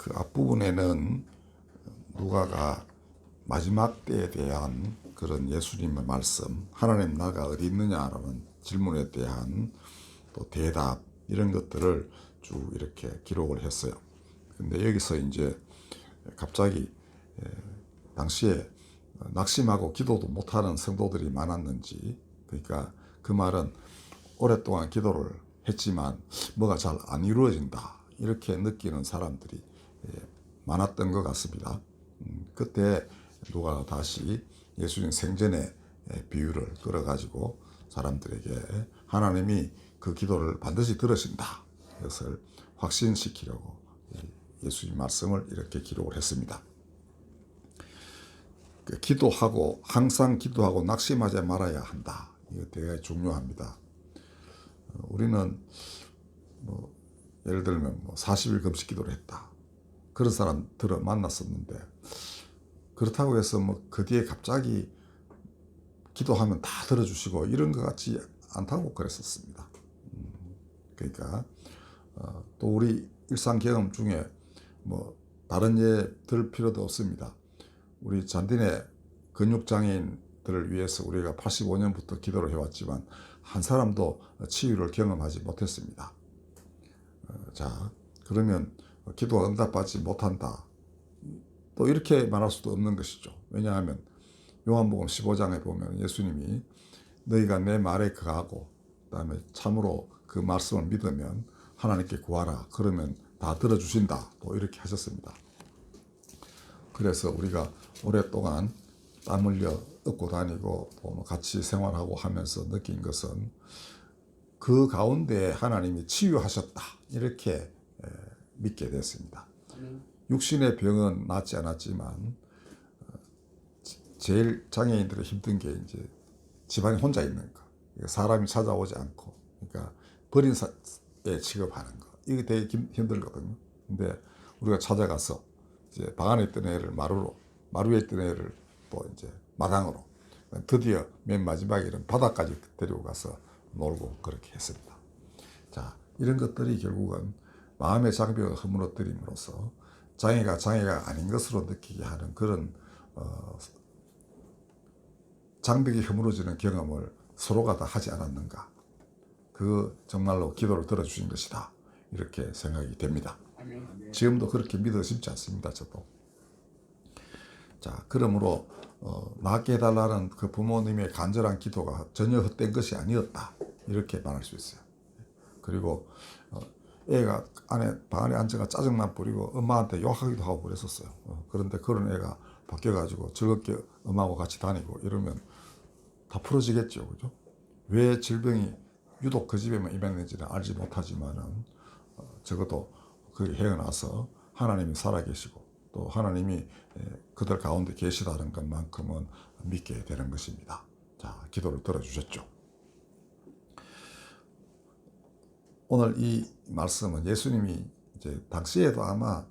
그 앞부분에는 누가가 마지막 때에 대한 그런 예수님의 말씀, 하나님 나가 어디 있느냐라는 질문에 대한 또 대답 이런 것들을 쭉 이렇게 기록을 했어요. 근데 여기서 이제 갑자기 에, 당시에 낙심하고 기도도 못하는 성도들이 많았는지 그러니까 그 말은 오랫동안 기도를 했지만 뭐가 잘 안 이루어진다 이렇게 느끼는 사람들이 예, 많았던 것 같습니다. 음, 그때 누가 다시 예수님 생전의 예, 비유를 끌어가지고 사람들에게 하나님이 그 기도를 반드시 들으신다. 이것을 확신시키려고 예수님 말씀을 이렇게 기록을 했습니다. 그 기도하고 항상 기도하고 낙심하지 말아야 한다. 이거 되게 중요합니다. 어, 우리는 뭐 예를 들면 뭐 40일 금식 기도를 했다. 그런 사람 들어 만났었는데 그렇다고 해서 뭐 그 뒤에 갑자기 기도하면 다 들어주시고 이런 것 같지 않다고 그랬었습니다. 음, 그러니까 어, 또 우리 일상 경험 중에 뭐 다른 예 들 필요도 없습니다. 우리 잔딘의 근육 장애인들을 위해서 우리가 85년부터 기도를 해왔지만 한 사람도 치유를 경험하지 못했습니다. 어, 자 그러면 기도가 응답받지 못한다. 또 이렇게 말할 수도 없는 것이죠. 왜냐하면 요한복음 15장에 보면 예수님이 너희가 내 말에 거하고 그다음에 참으로 그 말씀을 믿으면 하나님께 구하라. 그러면 다 들어주신다. 또 이렇게 하셨습니다. 그래서 우리가 오랫동안 땀 흘려 얻고 다니고 또뭐 같이 생활하고 하면서 느낀 것은 그 가운데 하나님이 치유하셨다. 이렇게 믿게 됐습니다. 육신의 병은 낫지 않았지만 어, 제일 장애인들의 힘든 게 이제 집안에 혼자 있는 거. 사람이 찾아오지 않고, 그러니까 버린 사에 취급하는 거. 이게 되게 힘들거든요. 근데 우리가 찾아가서 이제 방 안에 있던 애를 마루로, 마루에 있던 애를 또 이제 마당으로, 드디어 맨 마지막에는 바다까지 데리고 가서 놀고 그렇게 했습니다. 자, 이런 것들이 결국은 마음의 장벽을 허물어뜨림으로써 장애가 장애가 아닌 것으로 느끼게 하는 그런 어, 장벽이 허물어지는 경험을 서로가 다 하지 않았는가. 그 정말로 기도를 들어주신 것이다. 이렇게 생각이 됩니다. 지금도 그렇게 믿어 싶지 않습니다. 저도. 자, 그러므로 어, 낫게 해달라는 그 부모님의 간절한 기도가 전혀 헛된 것이 아니었다. 이렇게 말할 수 있어요. 그리고 어, 애가 안에 방 안에 앉아가 짜증만 부리고 엄마한테 욕하기도 하고 그랬었어요. 어, 그런데 그런 애가 바뀌어가지고 즐겁게 엄마하고 같이 다니고 이러면 다 풀어지겠죠, 그죠? 왜 질병이 유독 그 집에만 임했는지는 알지 못하지만은 어, 적어도 그 헤어나서 하나님이 살아계시고 또 하나님이 그들 가운데 계시다는 것만큼은 믿게 되는 것입니다. 자, 기도를 들어주셨죠. 오늘 이 말씀은 예수님이 이제 당시에도 아마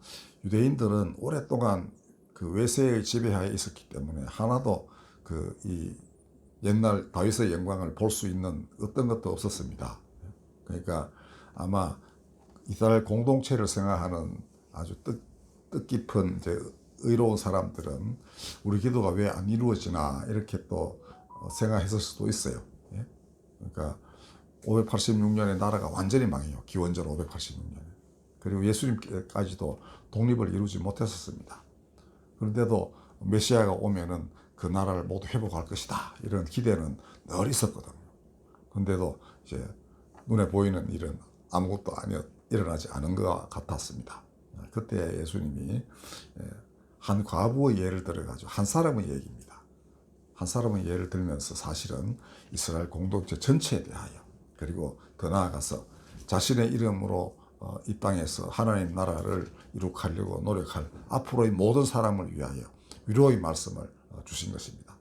유대인들은 오랫동안 그 외세의 지배하에 있었기 때문에 하나도 그 이 옛날 다윗의 영광을 볼 수 있는 어떤 것도 없었습니다. 그러니까 아마 이스라엘 공동체를 생각하는 아주 뜻, 뜻깊은 이제 의로운 사람들은 우리 기도가 왜 안 이루어지나 이렇게 또 생각했을 수도 있어요. 예? 그러니까 586년에 나라가 완전히 망해요. 기원전 586년에. 그리고 예수님까지도 독립을 이루지 못했었습니다. 그런데도 메시아가 오면은 그 나라를 모두 회복할 것이다. 이런 기대는 늘 있었거든요. 근데도 이제 눈에 보이는 일은 아무것도 아니었, 일어나지 않은 것 같았습니다. 그때 예수님이 예, 한 과부의 예를 들어가지고 한 사람의 얘기입니다. 한 사람의 예를 들면서 사실은 이스라엘 공동체 전체에 대하여 그리고 더 나아가서 자신의 이름으로 어, 이 땅에서 하나님 나라를 이룩하려고 노력할 앞으로의 모든 사람을 위하여 위로의 말씀을 어, 주신 것입니다.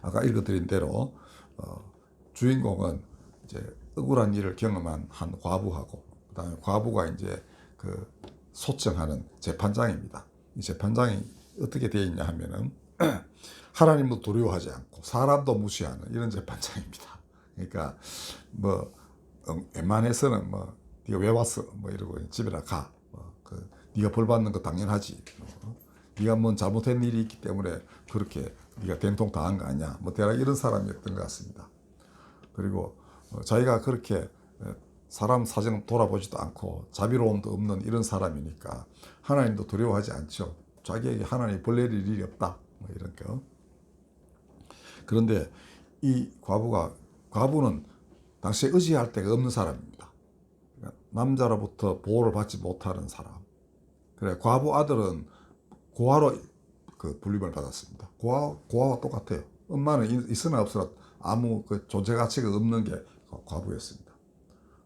아까 읽어드린 대로 어, 주인공은 이제 억울한 일을 경험한 한 과부하고 그다음에 과부가 이제 그 소청하는 재판장입니다. 이 재판장이 어떻게 되어 있냐 하면은 하나님도 두려워하지 않고 사람도 무시하는 이런 재판장입니다. 그러니까 뭐 어, 웬만해서는 뭐 네가 왜 왔어 뭐 이러고 집에나 가. 뭐 그 네가 벌 받는 거 당연하지. 뭐, 네가 뭔 잘못한 일이 있기 때문에 그렇게 네가 된통 당한 거 아니야. 뭐 대략 이런 사람이었던 것 같습니다. 그리고 어, 자기가 그렇게 어, 사람 사정 돌아보지도 않고 자비로움도 없는 이런 사람이니까 하나님도 두려워하지 않죠. 자기에게 하나님 벌 내릴 일이 없다. 뭐 이런 거. 그런데 이 과부가 과부는 당시에 의지할 데가 없는 사람입니다. 그러니까 남자로부터 보호를 받지 못하는 사람. 그래 과부 아들은 고아로 그 분립을 받았습니다. 고아 고아와 똑같아요. 엄마는 있- 있으나 없으나 아무 그 존재 가치가 없는 게 과부였습니다.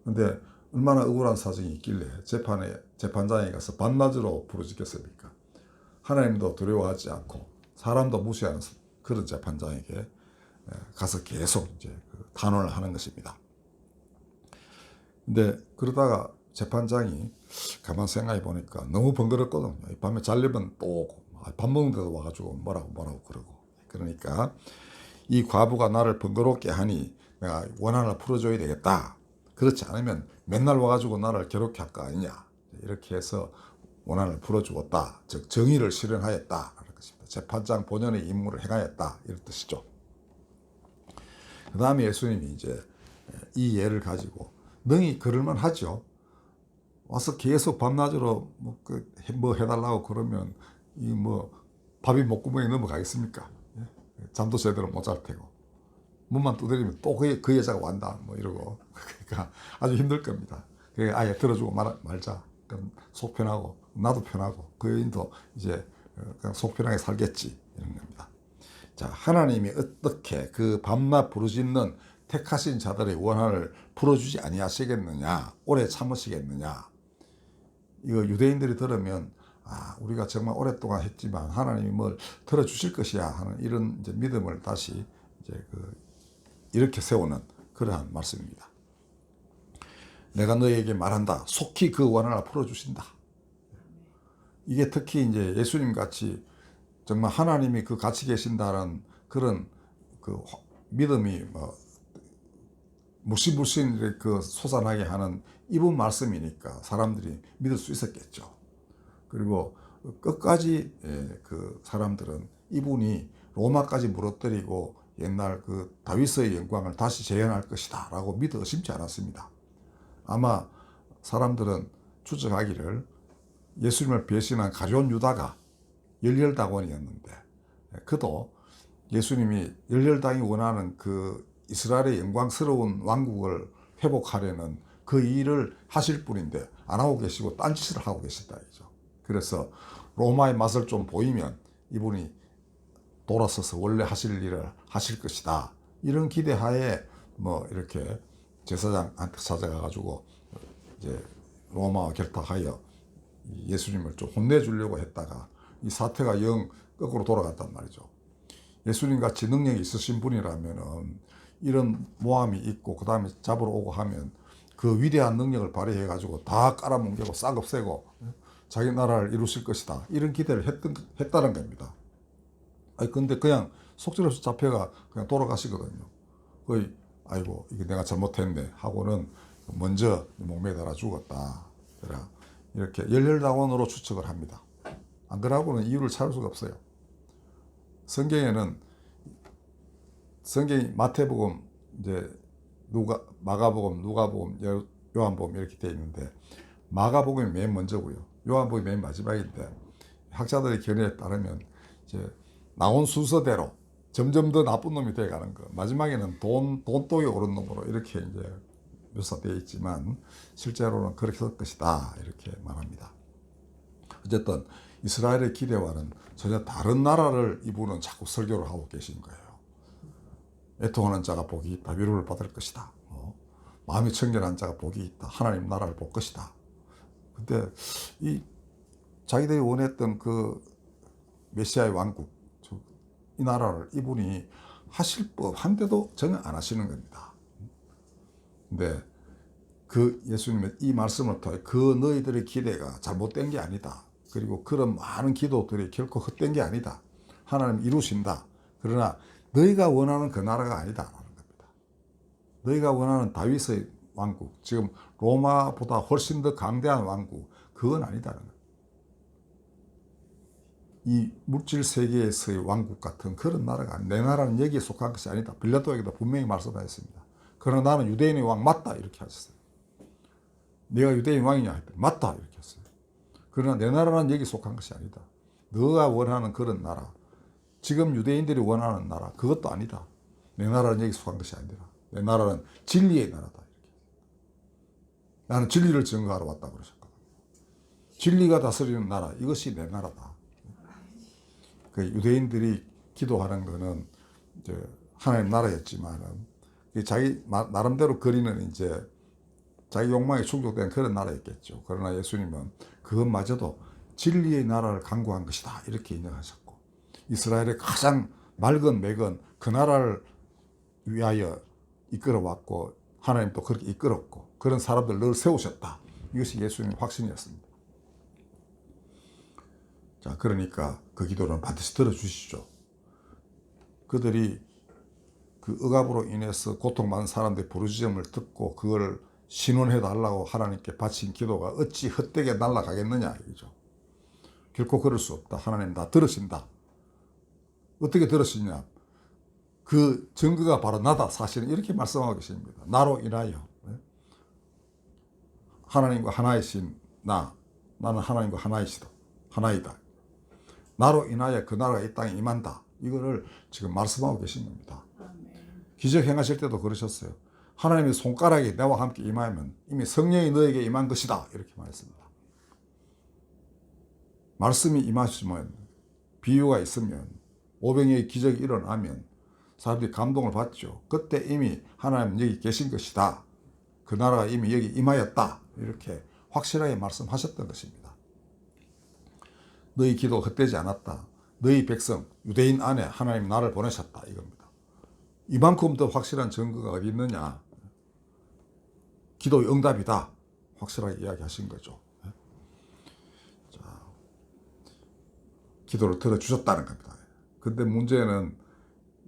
근데 얼마나 억울한 사정이 있길래 재판에 재판장에 가서 반나절로 부르짖겠습니까? 하나님도 두려워하지 않고 사람도 무시하는 그런 재판장에게 에, 가서 계속 이제 그 탄원을 하는 것입니다. 근데 그러다가 재판장이 가만 생각해 보니까 너무 번거롭거든요. 이 밤에 잘려면 또 오고 아, 밥 먹는데도 와가지고 뭐라고 뭐라고 그러고 그러니까 이 과부가 나를 번거롭게 하니 내가 원한을 풀어줘야 되겠다. 그렇지 않으면 맨날 와가지고 나를 괴롭게 할 거 아니냐. 이렇게 해서 원한을 풀어주었다. 즉 정의를 것입니다. 재판장 본연의 임무를 행하였다 이런 뜻이죠. 그 다음에 예수님이 이제 이 예를 가지고 능히 그럴만 하죠. 와서 계속 밤낮으로 뭐, 그, 해- 뭐 해달라고 그러면 이 뭐 밥이 목구멍에 넘어가겠습니까? 예? 잠도 제대로 못 잘 테고 문만 두드리면 또그 그 여자가 완다 뭐 이러고 그러니까 아주 힘들 겁니다. 그 아예 들어주고 말, 말자. 속 편하고 나도 편하고 그 여인도 이제 어, 그냥 속 편하게 살겠지 이런 겁니다. 자 하나님이 어떻게 그 밤낮 부르짖는 택하신 자들의 원한을 풀어주지 아니하시겠느냐 오래 참으시겠느냐 이거 유대인들이 들으면 아 우리가 정말 오랫동안 했지만 하나님이 뭘 들어주실 것이야 하는 이런 이제 믿음을 다시 이제 그 이렇게 세우는 그러한 말씀입니다. 내가 너에게 말한다. 속히 그 원한을 풀어주신다. 이게 특히 이제 예수님 같이 정말 하나님이 그 같이 계신다는 그런 그 화- 믿음이 뭐 이렇게 그 솟아나게 하는 이분 말씀이니까 사람들이 믿을 수 있었겠죠. 그리고 끝까지 예, 그 사람들은 이분이 로마까지 무너뜨리고 옛날 그 다윗의 영광을 다시 재현할 것이다 라고 믿어 의심치 않았습니다. 아마 사람들은 추정하기를 예수님을 배신한 가룟 유다가 열렬다원이었는데 그도 예수님이 열렬당이 원하는 그 이스라엘의 영광스러운 왕국을 회복하려는 그 일을 하실 분인데 안 하고 계시고 딴짓을 하고 계시다 이죠. 그래서 로마의 맛을 좀 보이면 이분이 돌아서서 원래 하실 일을 하실 것이다. 이런 기대하에 뭐 이렇게 제사장한테 찾아가가지고 이제 로마와 결탁하여 예수님을 좀 혼내주려고 했다가 이 사태가 영 거꾸로 돌아갔단 말이죠. 예수님 같이 능력이 있으신 분이라면은 이런 모함이 있고 그 다음에 잡으러 오고 하면 그 위대한 능력을 발휘해 가지고 다 깔아뭉개고 싹 없애고 자기 나라를 이루실 것이다 이런 기대를 했던 했다는 겁니다. 아니 근데 그냥 속절없이 잡혀가 그냥 돌아가시거든요. 거의 아이고 이게 내가 잘못했네 하고는 먼저 목매에 달아 죽었다. 이렇게 열렬다원으로 추측을 합니다. 안 그러고는 이유를 찾을 수가 없어요. 성경에는 성경이 마태복음 이제 누가 마가복음 누가복음 요- 요한복음 이렇게 돼 있는데 마가복음이 맨 먼저고요. 요한복음이 맨 마지막인데 학자들의 견해에 따르면 이제 나온 순서대로 점점 더 나쁜 놈이 돼 가는 거. 마지막에는 돈 돈독이 오른 놈으로 이렇게 이제 묘사되어 있지만 실제로는 그렇게 될 것이다 이렇게 말합니다. 어쨌든 이스라엘의 기대와는 전혀 다른 나라를 이분은 자꾸 설교를 하고 계신 거예요. 애통하는 자가 복이 있다. 위로를 받을 것이다. 어? 마음이 청결한 자가 복이 있다. 하나님 나라를 볼 것이다. 근데 이 자기들이 원했던 그 메시아의 왕국, 저이 나라를 이분이 하실 법한데도 전혀 안 하시는 겁니다. 근데 그 예수님의 이 말씀을 통해 그 너희들의 기대가 잘못된 게 아니다. 그리고 그런 많은 기도들이 결코 헛된 게 아니다. 하나님 이루신다. 그러나 너희가 원하는 그 나라가 아니다 라는 겁니다. 너희가 원하는 다윗의 왕국, 지금 로마보다 훨씬 더 강대한 왕국, 그건 아니다는. 이 물질 세계에서의 왕국 같은 그런 나라가 내 나라는 여기에 속한 것이 아니다. 빌라도에게도 분명히 말씀하셨습니다. 그러나 나는 유대인의 왕 맞다 이렇게 하셨어요. 내가 유대인 왕이냐 했더니 맞다 이렇게 했어요. 그러나 내 나라는 여기 속한 것이 아니다. 너가 원하는 그런 나라, 지금 유대인들이 원하는 나라, 그것도 아니다. 내 나라는 여기 속한 것이 아니라 내 나라는 진리의 나라다. 이렇게. 나는 진리를 증거하러 왔다 그러셨거든. 진리가 다스리는 나라, 이것이 내 나라다. 그 유대인들이 기도하는 거는 이제 하나님 나라였지만은 이 자기 나- 나름대로 그리는 이제 자기 욕망이 충족된 그런 나라였겠죠. 그러나 예수님은 그것마저도 진리의 나라를 강구한 것이다 이렇게 인정하셨고 이스라엘의 가장 맑은 맥은 그 나라를 위하여 이끌어왔고 하나님 또 그렇게 이끌었고 그런 사람들 늘 세우셨다. 이것이 예수님의 확신이었습니다. 자, 그러니까 그 기도는 반드시 들어주시죠. 그들이 그 억압으로 인해서 고통받는 사람들의 부르짖음을 듣고 그걸 신원해 달라고 하나님께 바친 기도가 어찌 헛되게 날아가겠느냐 이거죠. 결코 그럴 수 없다. 하나님 다 들으신다. 어떻게 들으시냐? 그 증거가 바로 나다. 사실은 이렇게 말씀하고 계십니다. 나로 인하여 네? 하나님과 하나이신 나, 나는 하나님과 하나이시다. 하나이다. 나로 인하여 그 나라가 이 땅에 임한다. 이거를 지금 말씀하고 계신 겁니다. 기적 행하실 때도 그러셨어요. 하나님의 손가락이 내와 함께 임하면 이미 성령이 너에게 임한 것이다. 이렇게 말했습니다. 말씀이 임하시면 비유가 있으면 오병이의 기적이 일어나면 사람들이 감동을 받죠. 그때 이미 하나님 여기 계신 것이다. 그 나라가 이미 여기 임하였다. 이렇게 확실하게 말씀하셨던 것입니다. 너희 기도 헛되지 않았다. 너희 백성 유대인 안에 하나님 나를 보내셨다 이겁니다. 이만큼 더 확실한 증거가 어디 있느냐? 기도의 응답이다. 확실하게 이야기하신 거죠. 자, 기도를 들어주셨다는 겁니다. 근데 문제는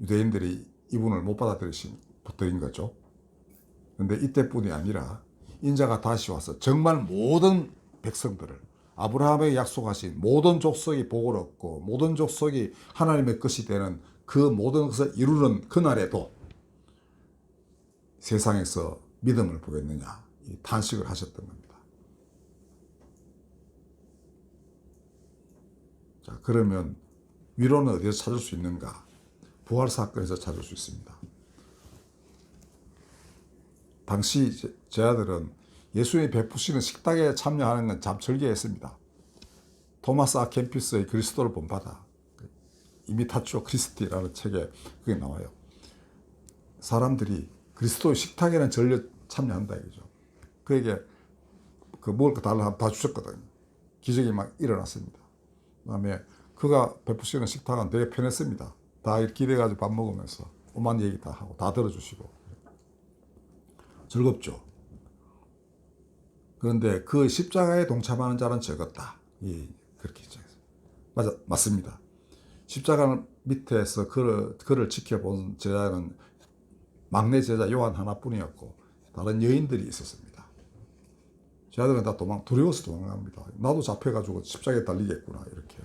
유대인들이 이분을 못 받아들이신 부터인 거죠. 근데 이때뿐이 아니라 인자가 다시 와서 정말 모든 백성들을 아브라함에게 약속하신 모든 족속이 복을 얻고 모든 족속이 하나님의 것이 되는 그 모든 것을 이루는 그날에도 세상에서 믿음을 보겠느냐 이 탄식을 하셨던 겁니다. 자 그러면 위로는 어디서 찾을 수 있는가? 부활 사건에서 찾을 수 있습니다. 당시 제- 제 아들은 예수님이 베푸시는 식탁에 참여하는 건참 절개했습니다. 토마스 아켄피스의 그리스도를 본받아 이미타추어 크리스티라는 책에 그게 나와요. 사람들이 그리스도의 전혀 참여한다 이거죠. 그에게 그 먹을 거 달라 다 주셨거든요. 기적이 막 일어났습니다. 그다음에 그가 베푸시는 식탁은 되게 편했습니다. 다 이렇게 기대가지고 밥 먹으면서 오만 얘기 다 하고 다 들어주시고 즐겁죠. 그런데 그 십자가에 동참하는 자는 적었다. 이 그렇게 있죠. 맞아 맞습니다. 십자가 밑에서 그를 그를 지켜본 제자는 막내 제자 요한 하나뿐이었고 다른 여인들이 있었습니다. 제자들은 다 도망 두려워서 도망갑니다. 나도 잡혀가지고 십자가에 달리겠구나 이렇게.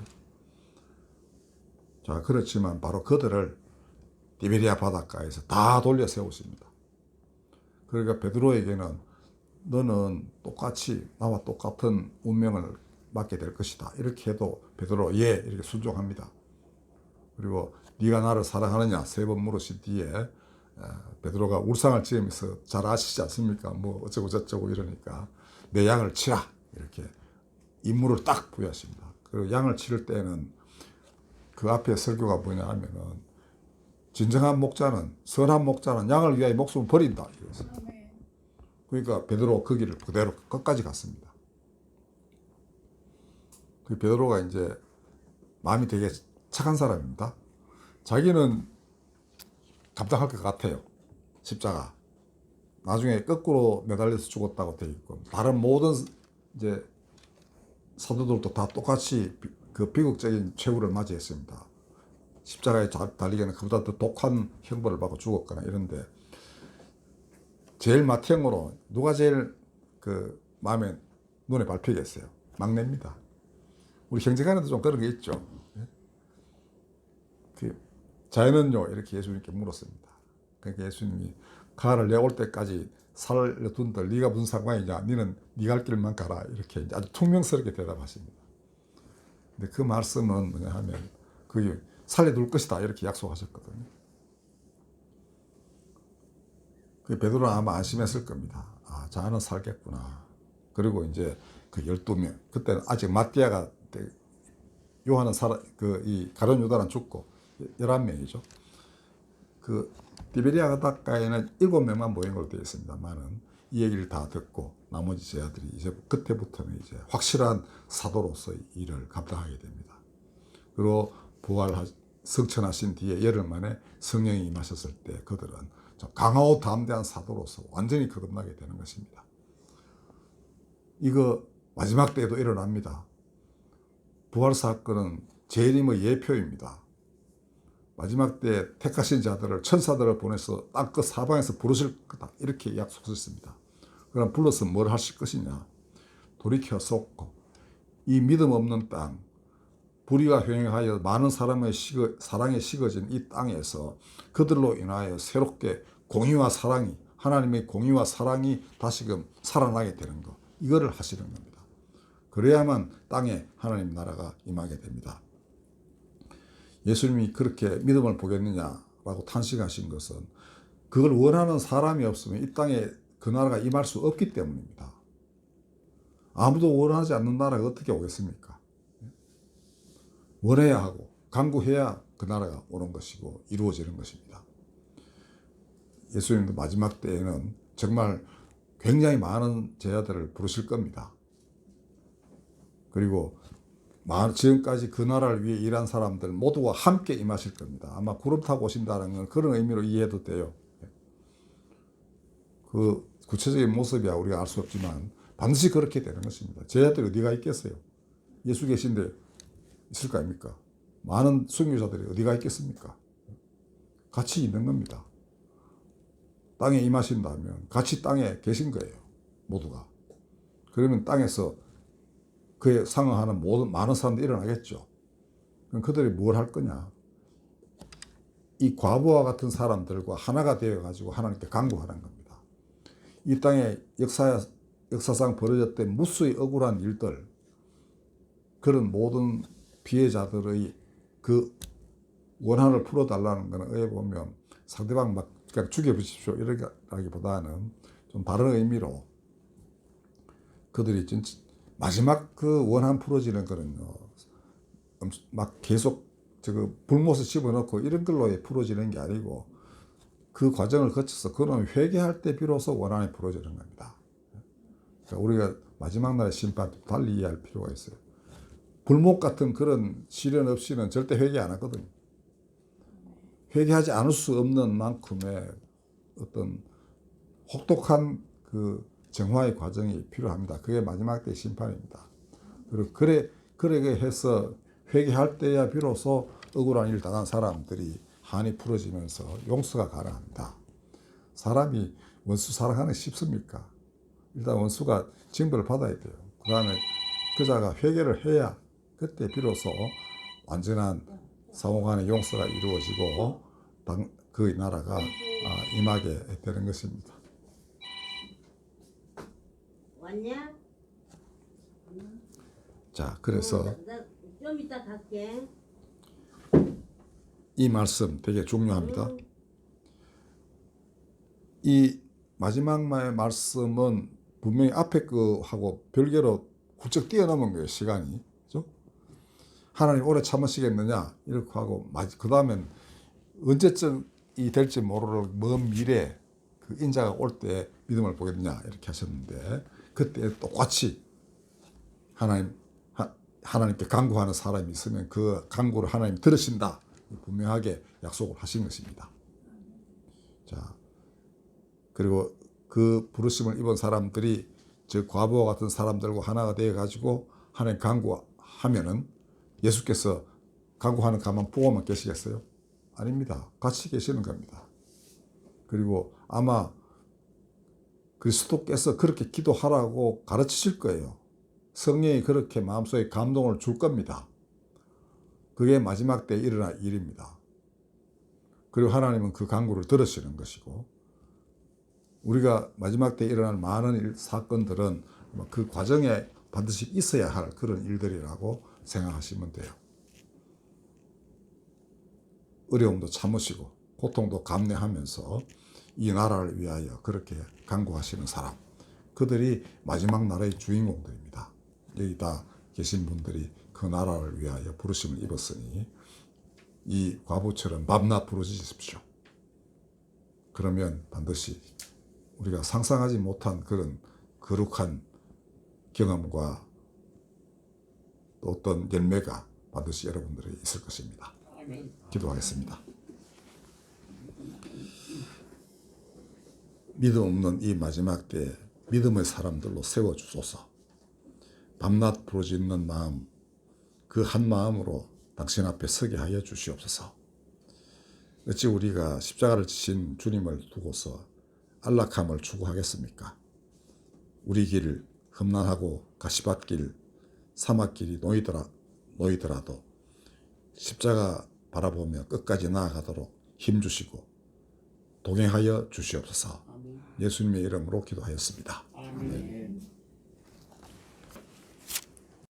자 그렇지만 바로 그들을 디베리아 바닷가에서 다 돌려 세우십니다. 그러니까 베드로에게는 너는 똑같이 나와 똑같은 운명을 맞게 될 것이다. 이렇게 해도 베드로 예 이렇게 순종합니다. 그리고 네가 나를 사랑하느냐 세 번 물으신 뒤에 에, 베드로가 울상을 지으면서 잘 아시지 않습니까? 뭐 어쩌고 저쩌고 이러니까 내 양을 치라 이렇게 임무를 딱 부여하십니다. 그리고 양을 치를 때는 그 앞에 설교가 뭐냐 하면은 진정한 목자는 선한 목자는 양을 위하여 목숨을 버린다. 이거죠. 아멘. 그러니까 베드로 그 길을 그대로 끝까지 갔습니다. 그 베드로가 이제 마음이 되게 착한 사람입니다. 자기는 감당할 것 같아요. 십자가. 나중에 거꾸로 매달려서 죽었다고 되어 있고 다른 모든 이제 사도들도 다 똑같이 비- 그 비극적인 최후를 맞이했습니다. 십자가에 자- 달리기에는 그보다 더 독한 형벌을 받고 죽었거나 이런데 제일 맏형으로 누가 제일 그 마음에 눈에 밟히겠어요? 막내입니다. 우리 형제간에도 좀 그런 게 있죠. 자연은요 이렇게 예수님께 물었습니다. 그러니까 예수님이 가를 내올 때까지 살려둔들 네가 무슨 상관이냐? 너는 네갈 길만 가라 이렇게 아주 퉁명스럽게 대답하십니다. 근데 그 말씀은 뭐냐 하면 그 살려둘 것이다 이렇게 약속하셨거든요. 그 베드로는 아마 안심했을 겁니다. 아, 자는 살겠구나. 그리고 이제 그 12명. 그때는 아직 마띠아가 때- 요한은 살아, 그, 이 가론 유다는 죽고 11명이죠. 그 디베리아 바닷가에는 7명만 모인 걸로 되어 있습니다만은 이 얘기를 다 듣고 나머지 제자들이 이제 그때부터는 이제 확실한 사도로서의 일을 감당하게 됩니다. 그리고 부활하 성천하신 뒤에 열흘 만에 성령이 임하셨을 때 그들은 좀 강하고 담대한 사도로서 완전히 거듭나게 되는 것입니다. 이거 마지막 때에도 일어납니다. 부활 사건은 재림의 예표입니다. 마지막 때 택하신 자들을 천사들을 보내서 땅끝 사방에서 부르실 거다 이렇게 약속했습니다. 그럼 불러서 뭘 하실 것이냐? 돌이켜 쏟고 이 믿음 없는 땅 불의가 횡행하여 많은 사람의 식어, 사랑에 식어진 이 땅에서 그들로 인하여 새롭게 공의와 사랑이 하나님의 공의와 사랑이 다시금 살아나게 되는 것 이거를 하시는 겁니다. 그래야만 땅에 하나님 나라가 임하게 됩니다. 예수님이 그렇게 믿음을 보겠느냐라고 탄식하신 것은 그걸 원하는 사람이 없으면 이 땅에 그 나라가 임할 수 없기 때문입니다. 아무도 원하지 않는 나라가 어떻게 오겠습니까? 원해야 하고 강구해야 그 나라가 오는 것이고 이루어지는 것입니다. 예수님도 마지막 때에는 정말 굉장히 많은 제자들을 부르실 겁니다. 그리고 마- 지금까지 그 나라를 위해 일한 사람들 모두가 함께 임하실 겁니다. 아마 구름 타고 오신다는 건 그런 의미로 이해해도 돼요. 그 구체적인 모습이야 우리가 알 수 없지만 반드시 그렇게 되는 것입니다. 제자들이 어디가 있겠어요? 예수 계신데 있을 거 아닙니까? 많은 순교자들이 어디가 있겠습니까? 같이 있는 겁니다. 땅에 임하신다면 같이 땅에 계신 거예요. 모두가. 그러면 땅에서 그에 상응하는 모든 많은 사람들이 일어나겠죠. 그럼 그들이 뭘 할 거냐? 이 과부와 같은 사람들과 하나가 되어 가지고 하나님께 간구하는 겁니다. 이 땅에 역사 역사상 벌어졌던 무수히 억울한 일들 그런 모든 피해자들의 그 원한을 풀어달라는 것은 어에 보면 상대방 막 그냥 죽여보십시오 이러기보다는 좀 다른 의미로 그들이 진짜 마지막 그 원한 풀어지는 거는요 막 계속 저거 불못을 집어넣고 이런 걸로 풀어지는 게 아니고 그 과정을 거쳐서 그는 회개할 때 비로소 원한이 풀어지는 겁니다. 그러니까 우리가 마지막 날의 심판 좀 달리 이해할 필요가 있어요. 불목 같은 그런 시련 없이는 절대 회개 안 하거든요. 회개하지 않을 수 없는 만큼의 어떤 혹독한 그 정화의 과정이 필요합니다. 그게 마지막 때 심판입니다. 그리고 그래 그러게 해서 회개할 때야 비로소 억울한 일 당한 사람들이 한이 풀어지면서 용서가 가능합니다. 사람이 원수 사랑하는 게 쉽습니까? 일단 원수가 징벌을 받아야 돼요. 그 다음에 그자가 회개를 해야 그때 비로소 완전한 상호간의 용서가 이루어지고 당, 그 나라가 아, 임하게 되는 것입니다. 왔냐? 자, 그래서 나, 나, 좀 이따 갈게. 이 말씀 되게 중요합니다. 응. 이 마지막 말 말씀은 분명히 앞에 거하고 별개로 훌쩍 뛰어넘은 거예요, 시간이. 그죠? 하나님 오래 참으시겠느냐? 이렇게 하고, 그 다음엔 언제쯤 이 될지 모를 먼 미래 그 인자가 올 때 믿음을 보겠느냐? 이렇게 하셨는데, 그때 똑같이 하나님, 하, 하나님께 간구하는 사람이 있으면 그 간구를 하나님 들으신다. 분명하게 약속을 하신 것입니다. 자, 그리고 그 부르심을 입은 사람들이 저 과부와 같은 사람들과 하나가 되어 가지고 하나님 간구하면은 예수께서 간구하는 가만 보고만 계시겠어요? 아닙니다. 같이 계시는 겁니다. 그리고 아마 그리스도께서 그렇게 기도하라고 가르치실 거예요. 성령이 그렇게 마음속에 감동을 줄 겁니다. 그게 마지막 때 일어날 일입니다. 그리고 하나님은 그 간구를 들으시는 것이고 우리가 마지막 때 일어날 많은 일, 사건들은 뭐그 과정에 반드시 있어야 할 그런 일들이라고 생각하시면 돼요. 어려움도 참으시고 고통도 감내하면서 이 나라를 위하여 그렇게 간구하시는 사람 그들이 마지막 나라의 주인공들입니다. 여기 다 계신 분들이 그 나라를 위하여 부르심을 입었으니 이 과부처럼 밤낮 부르짖으십시오. 그러면 반드시 우리가 상상하지 못한 그런 거룩한 경험과 또 어떤 열매가 반드시 여러분들에게 있을 것입니다. 기도하겠습니다. 믿음 없는 이 마지막 때 믿음의 사람들로 세워 주소서. 밤낮 부르짖는 마음 그 한 마음으로 당신 앞에 서게 하여 주시옵소서. 어찌 우리가 십자가를 지신 주님을 두고서 안락함을 추구하겠습니까? 우리 길 험난하고 가시밭길 사막길이 놓이더라 놓이더라도 십자가 바라보며 끝까지 나아가도록 힘 주시고 동행하여 주시옵소서. 예수님의 이름으로 기도하였습니다. 아멘.